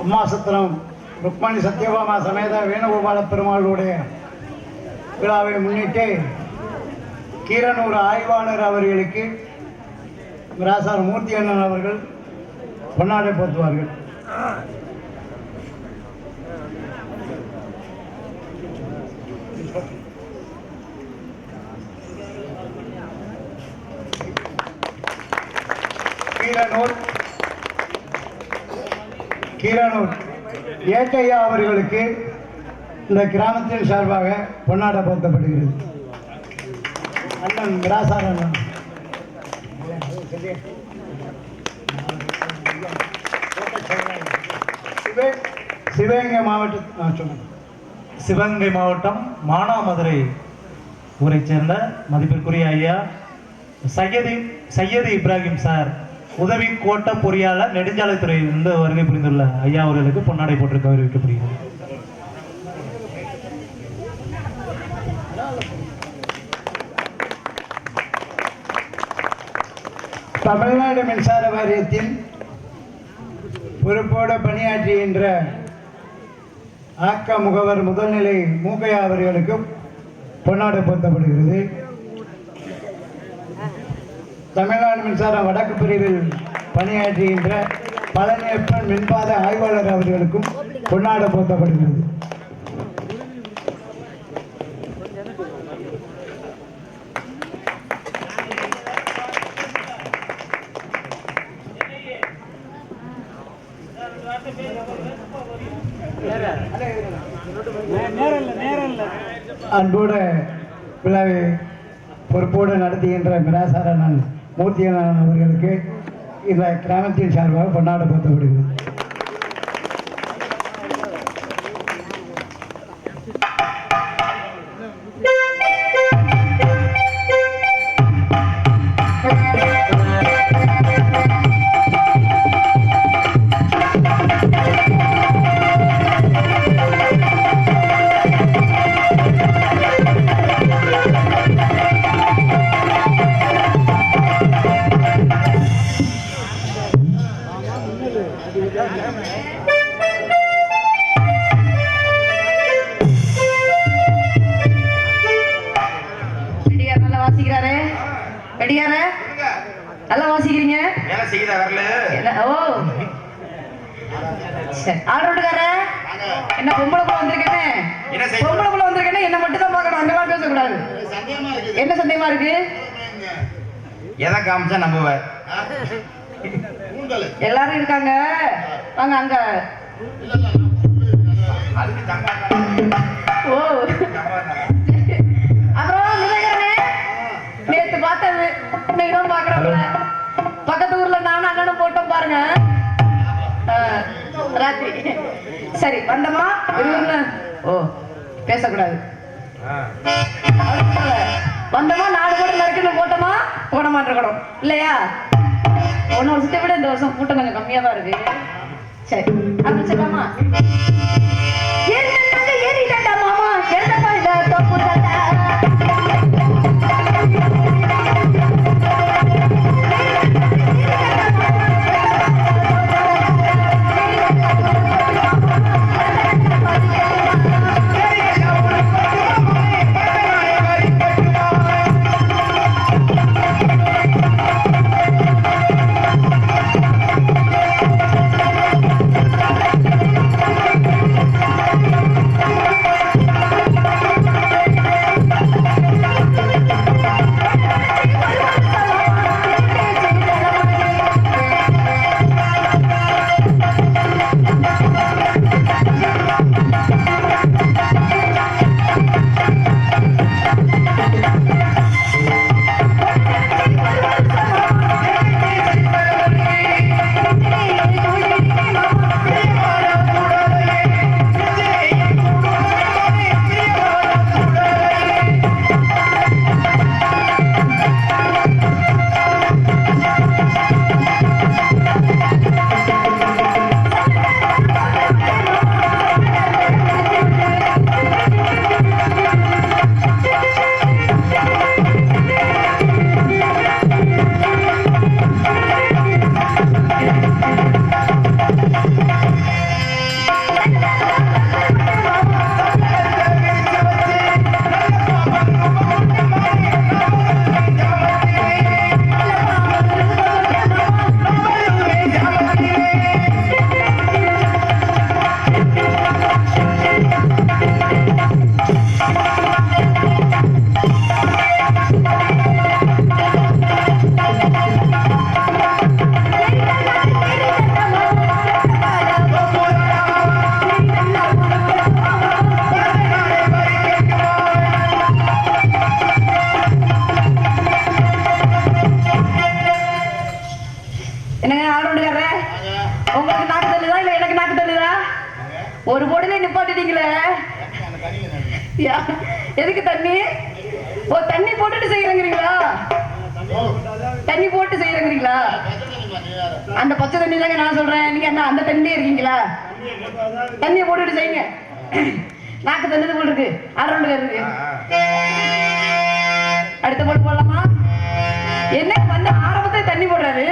அம்மாசத்திரம் ருக்மணி சத்யபாமா சமேத வேணுகோபால பெருமாளுடைய விழாவை முன்னிட்டு கீரனூர் ஆய்வாளர் அவர்களுக்கு ராசார் மூர்த்தி அண்ணன் அவர்கள் பொன்னாடை போத்துவார்கள் கீரனூர். கீரனூர். ஏட்டையா அவர்களுக்கு இந்த கிராமத்தின் சார்பாக பொன்னாடை போர்த்தப்படுகிறது. அண்ணன் ராசார் அண்ணன். சிவகங்கை மாவட்டம் சிவகங்கை மாவட்டம் மானாமதுரை ஊரைச் சேர்ந்த மதிப்பிற்குரிய ஐயா சையது சையது இப்ராஹிம் சார். உதவி கோட்ட பொறியாளர் நெடுஞ்சாலைத்துறை இந்த வருகை புரிந்துள்ள ஐயா அவர்களுக்கு பொன்னாடை போட்டு கௌரவிக்கப்படுகிறது தமிழ்நாடு மின்சார வாரியத்தின் பொறுப்போடு பணியாற்றுகின்ற ஆக்க முகவர் முதல்நிலை மூக்கையா அவர்களுக்கு பொன்னாடை பொருத்தப்படுகிறது தமிழ்நாடு மின்சார வடக்கு பிரிவில் பணியாற்றுகின்ற பழனியப்பன் மின்பாத ஆய்வாளர் அவர்களுக்கும் கொண்டாட போர்த்தப்படுகிறது அன்போடு விழாவை பொறுப்போடு நடத்துகின்ற மிராசாரண்ணன் மூர்த்தியான அவர்களுக்கு இந்த கிராமத்தின் சார்பாக கொண்டாடப்படுத்தப்படுகிறது வரல என்ன? ஓ. என்ன பொம்பளை புள்ள வந்திருக்கேன்னு பொம்பளை வந்திருக்கேன்னு என்ன மட்டும் தான் பார்க்கணும் பேசக்கூடாது. என்ன சந்தேகமா இருக்கு? எதை காமிச்சா நம்புவார் எல்லாரும் இருக்காங்க. வாங்க அங்க. அதுக்கு சரி வந்தமா ஓ பேசக்கூடாது. வந்தமா நாலு கூட நறுக்குன்னு போட்டோமா போட மாட்டேன் இல்லையா? ஒன்னு வருஷத்தை விட இந்த வருஷம் கூட்டம் கொஞ்சம் கம்மியா தான் இருக்கு. சரி ஆரம்பிச்சிடலாமா என்னங்க எதுக்கு தண்ணி? ஓ தண்ணி போட்டுட்டு செய்யறங்கிறீங்களா? தண்ணி போட்டு செய்யறங்கிறீங்களா? அந்த பச்சை தண்ணி தாங்க நான் சொல்றேன். நீங்க என்ன அந்த தண்ணியே இருக்கீங்களா? தண்ணியை போட்டுட்டு செய்யுங்க. நாக்கு தண்ணது போல் இருக்கு. அரௌண்டு இருக்கு. அடுத்த போட்டு போடலாமா? என்ன வந்து ஆரம்பத்துல தண்ணி போடுறாரு?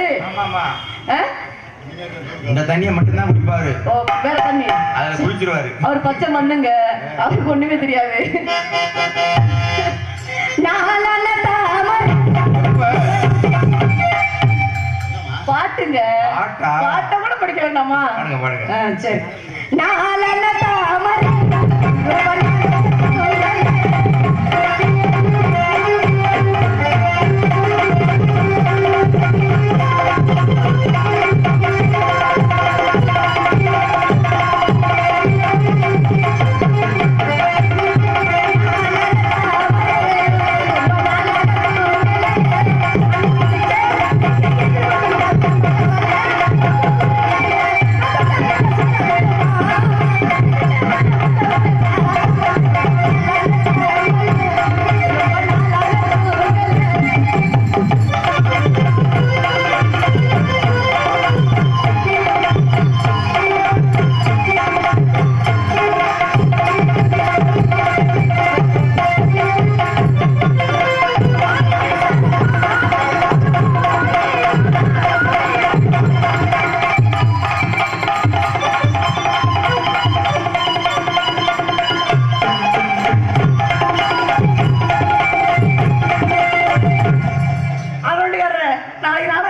இந்த தண்ணியை மட்டும்தான் குடிப்பாரு. வேற தண்ணி. அதுல குளிச்சிருவாரு. அவர் பச்சை மண்ணுங்க. அவருக்கு ஒண்ணுமே தெரியாது. பாட்டுங்க. பாட்டா? பாட்டை கூட படிக்க வேண்டாமா? பாடுங்க சரி. நாளான தாமரை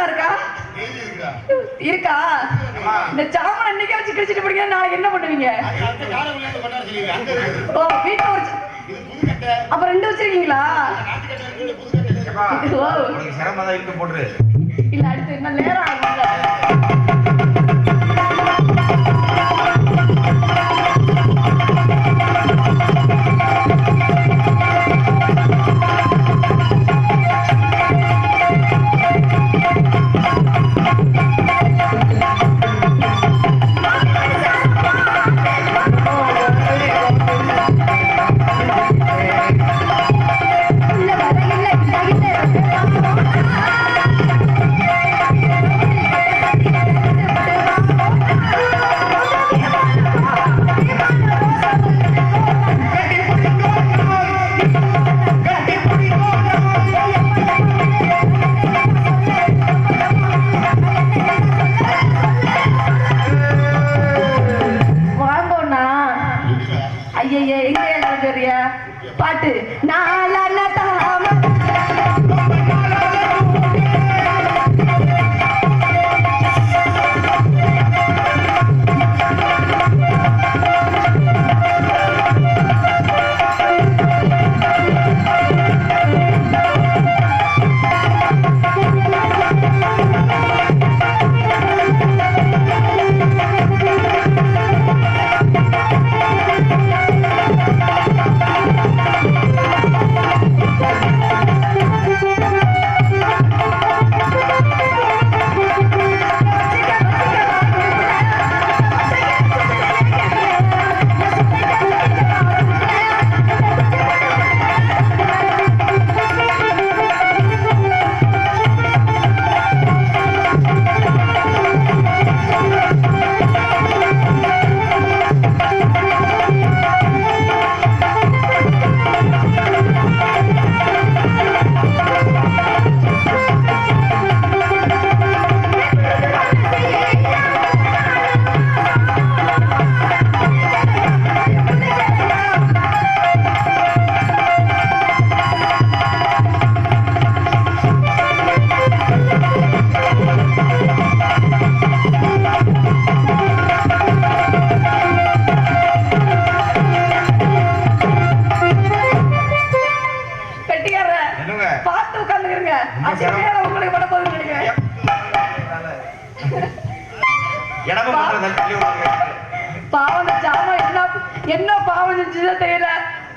இருக்கா? இருக்கா? இந்த சாமன் அன்னைக்கே வச்சு கிழிச்சிட்டு போறீங்க நாளைக்கு என்ன பண்ணுவீங்க? ஓ வீட்டுல ஒரு அப்ப ரெண்டு வச்சிருக்கீங்களா? சிரமம் தான் இழுத்து போட்டுரு. இல்ல அடுத்து இன்னும் நேரம் ஆகும்ல. பாட்டு. நாலா என்ன பாவம் செஞ்சுதான் தெரியல.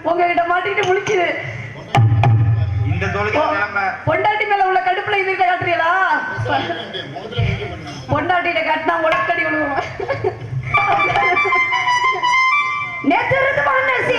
உங்ககிட்ட மாட்டிட்டு முழிக்குது. பொண்டாட்டி மேல உள்ள கடுப்புல இது காட்டுறீங்களா? பொண்டாட்டிட்ட காட்டினா உடக்கடி விழுவோம். நேற்று மனசே